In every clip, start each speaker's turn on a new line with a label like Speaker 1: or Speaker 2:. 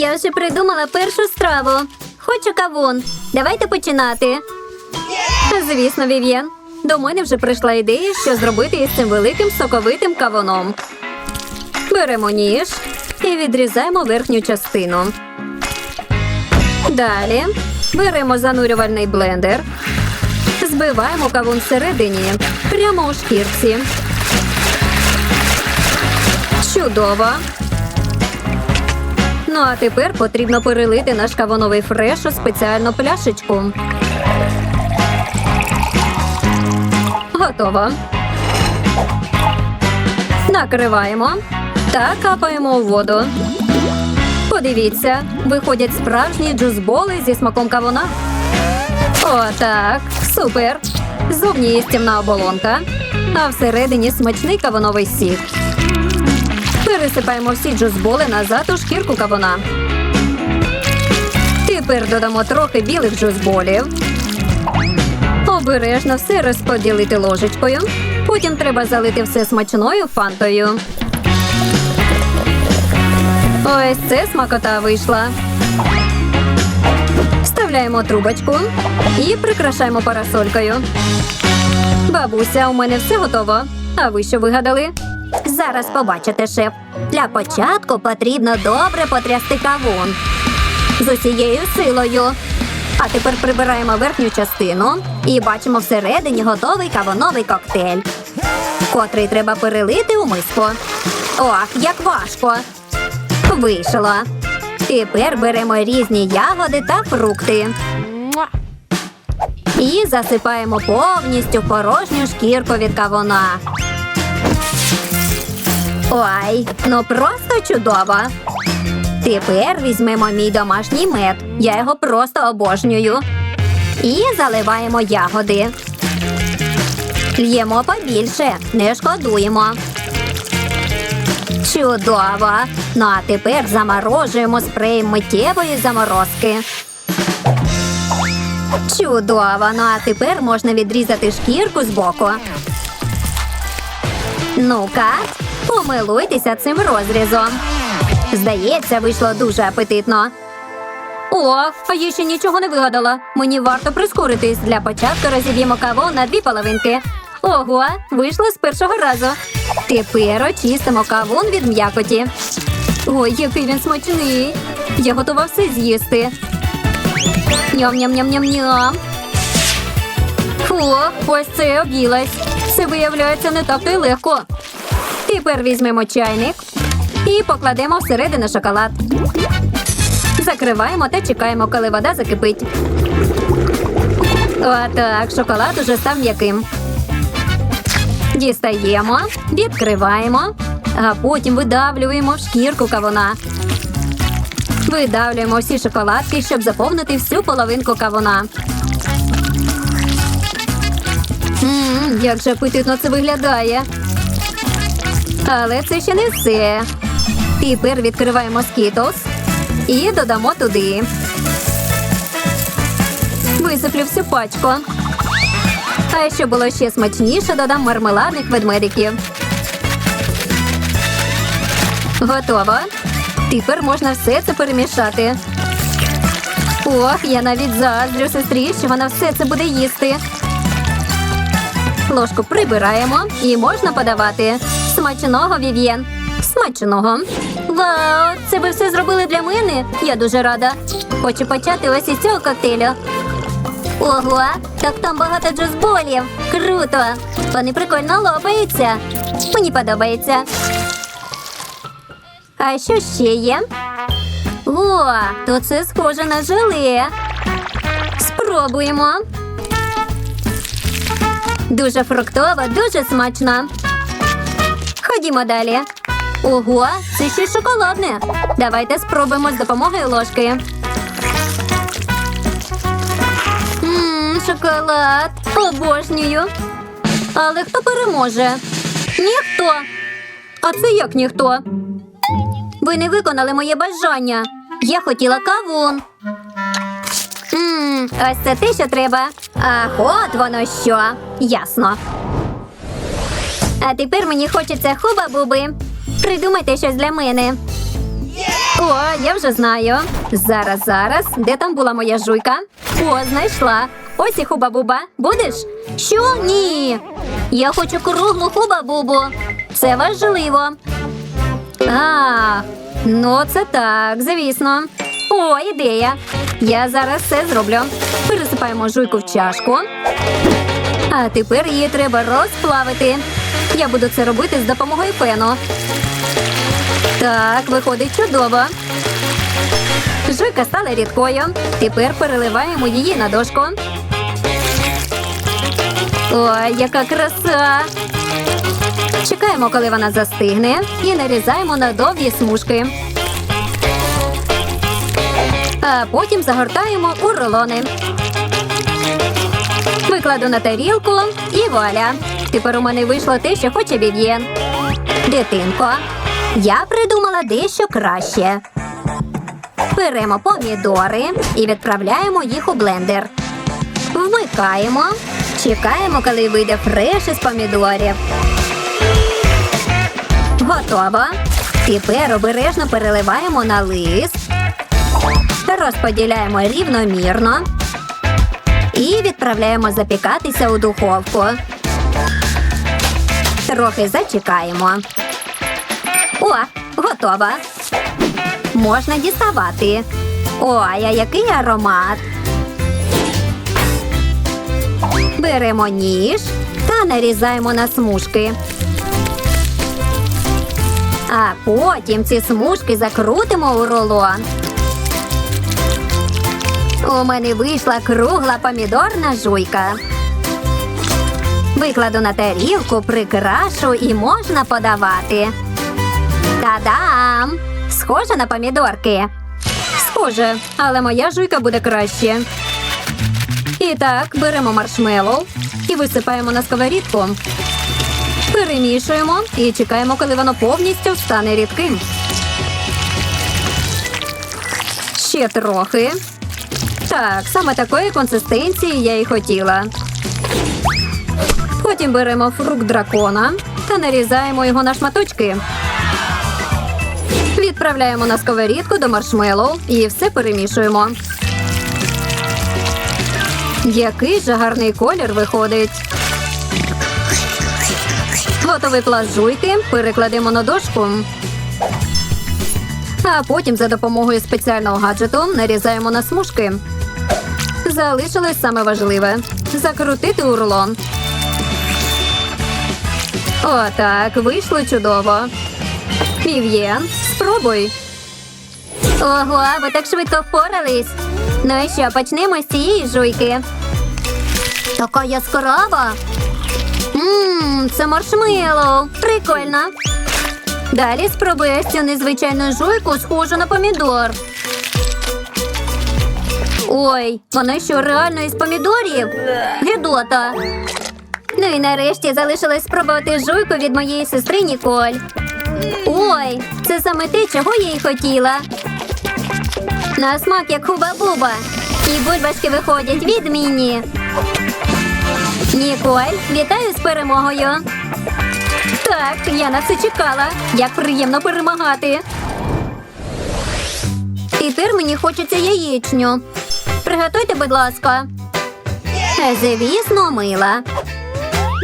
Speaker 1: Я вже придумала першу страву. Хочу кавун. Давайте починати. Звісно, Вів'єн. До мене вже прийшла ідея, що зробити із цим великим соковитим кавуном. Беремо ніж і відрізаємо верхню частину. Далі беремо занурювальний блендер. Збиваємо кавун всередині, прямо у шкірці. Чудово. Ну а тепер потрібно перелити наш кавуновий фреш у спеціальну пляшечку. Готово. Накриваємо та капаємо у воду. Подивіться, виходять справжні джузболи зі смаком кавуна. О, так, супер. Зовні є стімна оболонка, а всередині смачний кавуновий сік. Пересипаємо всі джузболи назад у шкірку кавуна. Тепер додамо трохи білих джузболів. Обережно все розподілити ложечкою. Потім треба залити все смачною фантою. Ось це смакота вийшла. Вставляємо трубочку і прикрашаємо парасолькою. Бабуся, у мене все готово. А ви що вигадали? Зараз побачите, шеф. Для початку потрібно добре потрясти кавун з усією силою. А тепер прибираємо верхню частину і бачимо всередині готовий кавуновий коктейль, котрий треба перелити у миску. Ох, як важко! Вийшло. Тепер беремо різні ягоди та фрукти. І засипаємо повністю порожню шкірку від кавуна. Ой, ну просто чудово. Тепер візьмемо мій домашній мед. Я його просто обожнюю. І заливаємо ягоди. Л'ємо побільше, не шкодуємо. Чудово! Ну а тепер заморожуємо спреєм миттєвої заморозки. Чудово! Ну а тепер можна відрізати шкірку з боку. Ну-ка, помилуйтеся цим розрізом. Здається, вийшло дуже апетитно. О, а я ще нічого не вигадала. Мені варто прискоритись. Для початку розіб'ємо каву на дві половинки. Ого, вийшло з першого разу. Тепер очистимо кавун від м'якоті. Ой, який він смачний. Я готова все з'їсти. Ням-ням-ням-ням-ням. Фу, ось це я об'їлась. Це виявляється не так то й легко. Тепер візьмемо чайник і покладемо всередину шоколад. Закриваємо та чекаємо, коли вода закипить. Отак, шоколад уже став м'яким. Дістаємо, відкриваємо, а потім видавлюємо в шкірку кавуна. Видавлюємо всі шоколадки, щоб заповнити всю половинку кавуна. Ммм, як же апетитно це виглядає. Але це ще не все. Тепер відкриваємо скітлс і додамо туди. Висиплю всю пачку. А щоб було ще смачніше, додам мармеладних ведмедиків. Готово. Тепер можна все це перемішати. Ох, я навіть заздрю сестрі, що вона все це буде їсти. Ложку прибираємо і можна подавати. Смачного, Вів'єн. Смачного. Вау! Це ви все зробили для мене? Я дуже рада. Хочу почати ось із цього коктейлю. Ого, так там багато джузболів. Круто! Вони прикольно лопаються. Мені подобається. А що ще є? О, то це схоже на желе. Спробуємо. Дуже фруктово, дуже смачно. Ходімо далі. Ого, це ще шоколадне. Давайте спробуємо з допомогою ложки. Ммм, шоколад. Обожнюю. Але хто переможе? Ніхто. А це як ніхто? Ви не виконали моє бажання. Я хотіла кавун. Ммм, ось це те, що треба. Ах, от воно що. Ясно. А тепер мені хочеться хуба-буби. Придумайте щось для мене. О, я вже знаю. Зараз, зараз. Де там була моя жуйка? О, знайшла. Ось і хуба-буба. Будеш? Що? Ні. Я хочу круглу хуба-бубу. Це важливо. А, ну це так, звісно. О, ідея. Я зараз все зроблю. Пересипаємо жуйку в чашку. А тепер її треба розплавити. Я буду це робити з допомогою фену. Так, виходить чудово. Жуйка стала рідкою. Тепер переливаємо її на дошку. Ой, яка краса! Чекаємо, коли вона застигне, і нарізаємо на довгі смужки. А потім загортаємо у рулони. Викладу на тарілку і вуаля. Тепер у мене вийшло те, що хоче Вів'єн. Дитинко, я придумала дещо краще. Беремо помідори і відправляємо їх у блендер. Вмикаємо, чекаємо, коли вийде фреш із помідорів. Готово. Тепер обережно переливаємо на лист, розподіляємо рівномірно і відправляємо запікатися у духовку. Трохи зачекаємо. О, готово. Можна діставати. Ой, а який аромат. Беремо ніж та нарізаємо на смужки. А потім ці смужки закрутимо у рулон. У мене вийшла кругла помідорна жуйка. Викладу на тарілку, прикрашу і можна подавати. Та-дам! Схоже на помідорки. Схоже, але моя жуйка буде краще. І так, беремо маршмеллоу і висипаємо на сковорідку. Перемішуємо і чекаємо, коли воно повністю стане рідким. Ще трохи. Так, саме такої консистенції я і хотіла. Потім беремо фрукт дракона та нарізаємо його на шматочки. Відправляємо на сковорідку до маршмеллоу і все перемішуємо. Який же гарний колір виходить. Готовий пласт жуйки перекладемо на дошку. А потім за допомогою спеціального гаджету нарізаємо на смужки. Залишилось саме важливе закрутити у рулон. Отак, вийшло чудово. Вів'єн, спробуй. Ого, ви так швидко впорались. Ну і що, почнемо з цієї жуйки. Така яскрава. Ммм, це маршмеллоу. Прикольно. Далі спробую цю незвичайну жуйку, схожу на помідор. Ой, вона що реально із помідорів? Гідота. Ну і нарешті залишилось спробувати жуйку від моєї сестри Ніколь. Ой, це саме те, чого я й хотіла. На смак як хуба-буба. І бульбашки виходять відмінні. Ніколь, вітаю з перемогою. Так, я на це чекала. Як приємно перемагати. Тепер мені хочеться яєчню. Приготуйте, будь ласка. Звісно, мила.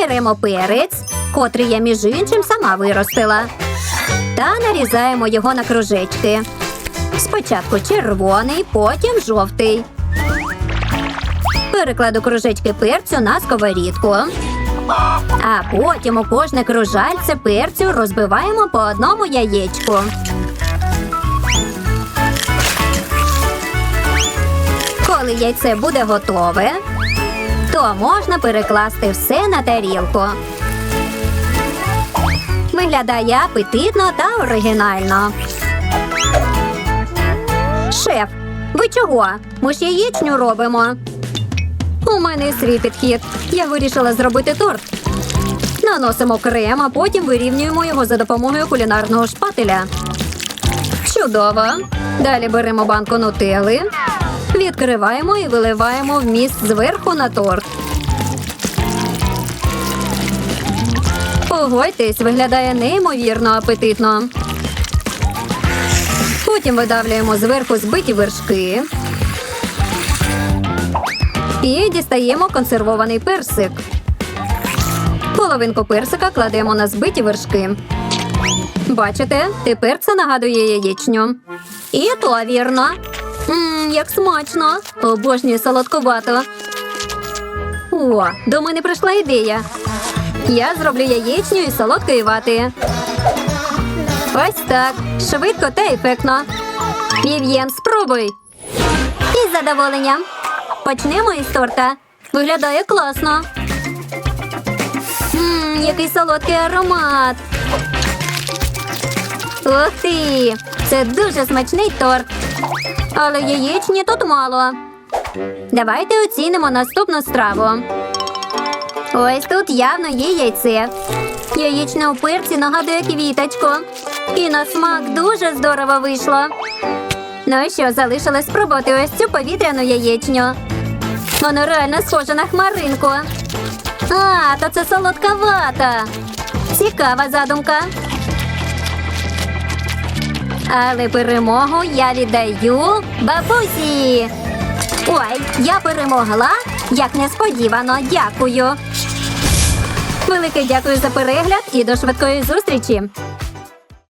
Speaker 1: Беремо перець, котрий я між іншим сама виростила. Та нарізаємо його на кружечки. Спочатку червоний, потім жовтий. Перекладу кружечки перцю на сковорідку. А потім у кожне кружальце перцю розбиваємо по одному яєчку. Коли яйце буде готове, то можна перекласти все на тарілку. Виглядає апетитно та оригінально. Шеф, ви чого? Ми ж яєчню робимо. У мене свій підхід. Я вирішила зробити торт. Наносимо крем, а потім вирівнюємо його за допомогою кулінарного шпателя. Чудово. Далі беремо банку нутели, відкриваємо і виливаємо вміст зверху на торт. Погодьтесь, виглядає неймовірно апетитно. Потім видавлюємо зверху збиті вершки. І дістаємо консервований персик. Половинку персика кладемо на збиті вершки. Бачите, тепер це нагадує яєчню. І то вірно. Мм, як смачно. Обожнюю солодкувато. О, до мене прийшла ідея. Я зроблю яєчню із солодкої вати. Ось так. Швидко та ефектно. Вів'єн, спробуй. Із задоволенням. Почнемо із торта. Виглядає класно. Мм, який солодкий аромат. Ух ти! Це дуже смачний торт. Але яєчні тут мало. Давайте оцінимо наступну страву. Ось тут явно є яйце. Яєчне у перці нагадує квіточку. І на смак дуже здорово вийшло. Ну і що, залишилось спробувати ось цю повітряну яєчню. Воно реально схоже на хмаринку. А, то це солодка вата. Цікава задумка. Але перемогу я віддаю бабусі. Ой, я перемогла. Як несподівано, дякую. Велике дякую за перегляд і до швидкої зустрічі.